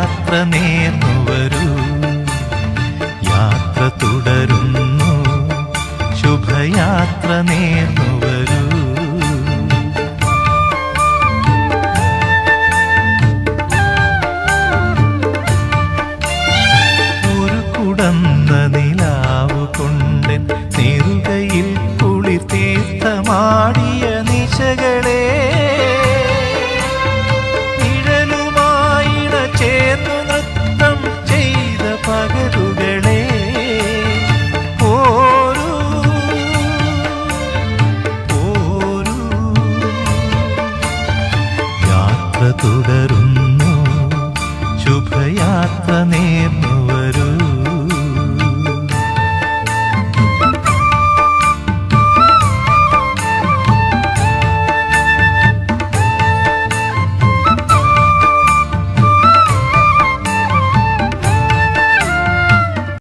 ശുഭയാത്ര നേർന്നു വരൂ. യാത്ര തുടരുന്നു. ശുഭയാത്ര നേർന്നു വരൂ. നിലാവ് കൊണ്ടൻ നെറുകയിൽ കുളിർ തീർത്ഥമാടിയ യാത്ര തുടരുന്നു. ശുഭയാത്ര നേർന്നു